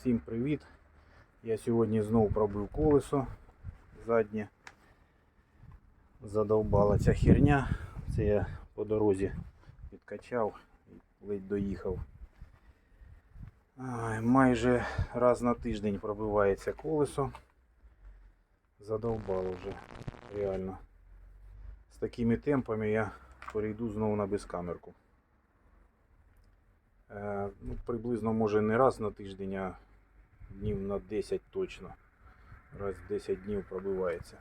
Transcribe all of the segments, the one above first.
Всім привіт! Я сьогодні знову пробив колесо заднє. Задовбала ця херня. Це я по дорозі підкачав і ледь доїхав. Ай, майже раз на тиждень пробивається колесо. Задовбало вже реально. З такими темпами я перейду знову на безкамерку. Е, ну, приблизно може не раз на тиждень, а днів на 10 точно. Раз в 10 днів пробивається.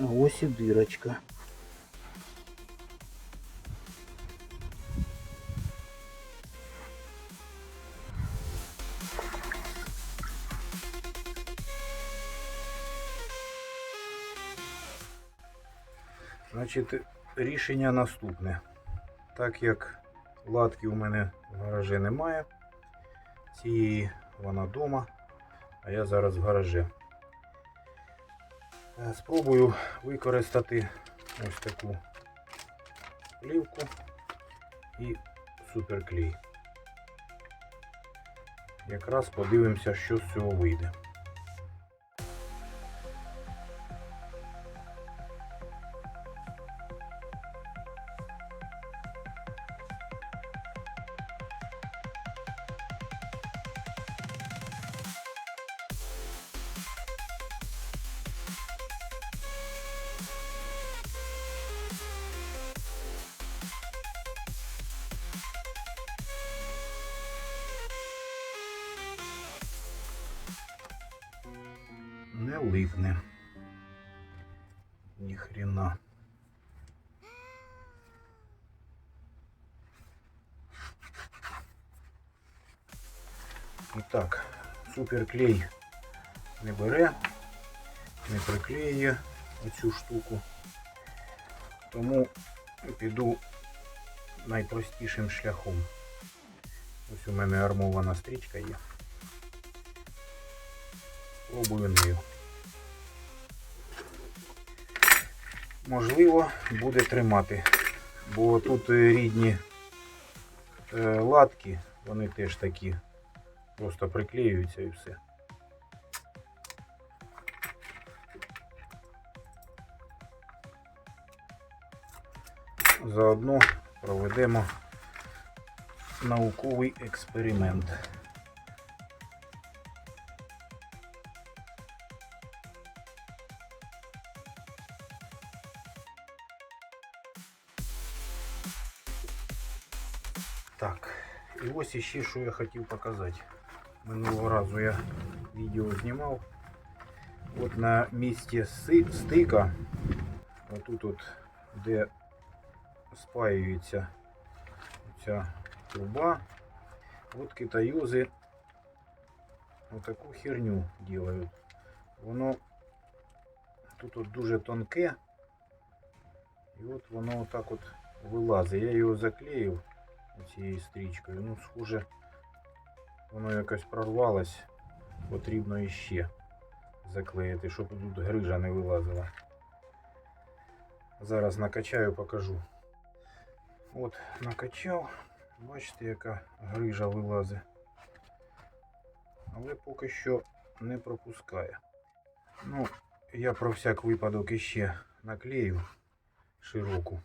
А ось і дирочка. Значить, рішення наступне. Так як латки у мене в гаражі немає, цієї вона вдома, а я зараз в гаражі. Е, Спробую використати ось таку плівку і суперклей. Якраз подивимося, що з цього вийде. Не липне. Ні хрена. І так, суперклей не бере, не приклеює оцю штуку. Тому піду найпростішим шляхом. Ось у мене армована стрічка є. Спробую нею. Можливо, буде тримати. Бо тут е, рідні е, латки, вони теж такі просто приклеюються і все. Заодно проведемо науковий експеримент. Так, і ось іще що я хотів показати. Минулого разу я відео знімав. От на місці си- стика, отут от, де спаюється ця труба, от китаюзи отаку херню делають. Воно тут от дуже тонке, і от воно отак от вилазить. Я його заклеїв Цією стрічкою. Ну, схоже, воно якось прорвалось. Потрібно іще заклеїти, щоб тут грижа не вилазила. Зараз накачаю, покажу. От, накачав. Бачите, яка грижа вилазить. Але поки що не пропускає. Ну, я про всяк випадок іще наклею широку.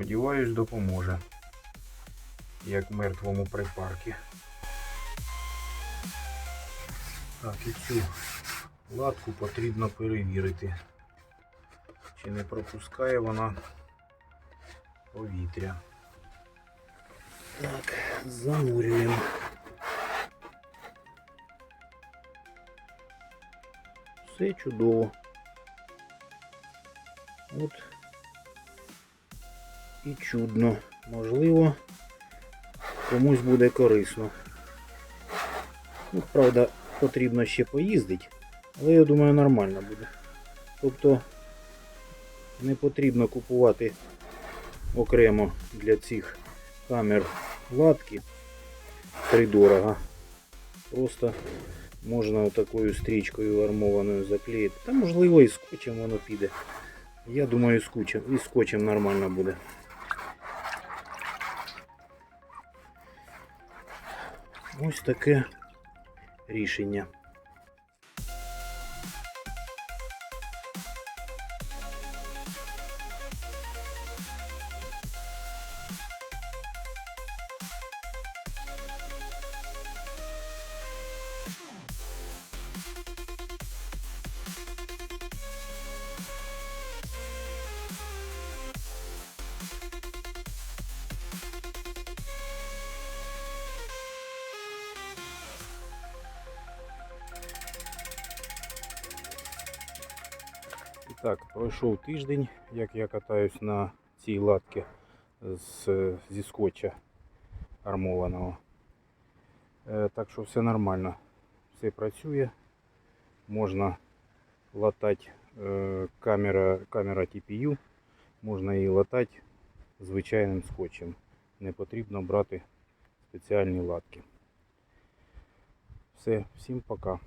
Сподіваюсь, допоможе. Як мертвому припаркі. Так, і цю латку потрібно перевірити. Чи не пропускає вона повітря. Так, занурюємо. Все чудово. От і чудно. Можливо, комусь буде корисно. Ну, правда, потрібно ще поїздити, але я думаю, нормально буде. Тобто не потрібно купувати окремо для цих камер латки придорого. Просто можна такою стрічкою армованою заклеїти. Та можливо і скотчем воно піде. Я думаю, і і скотчем нормально буде. Ось таке рішення. Так, пройшов тиждень, як я катаюсь на цій латці з, зі скотча армованого. Е, так що все нормально. Все працює. Можна латати е, камера, камера TPU, можна її латати звичайним скотчем. Не потрібно брати спеціальні латки. Все, всім пока.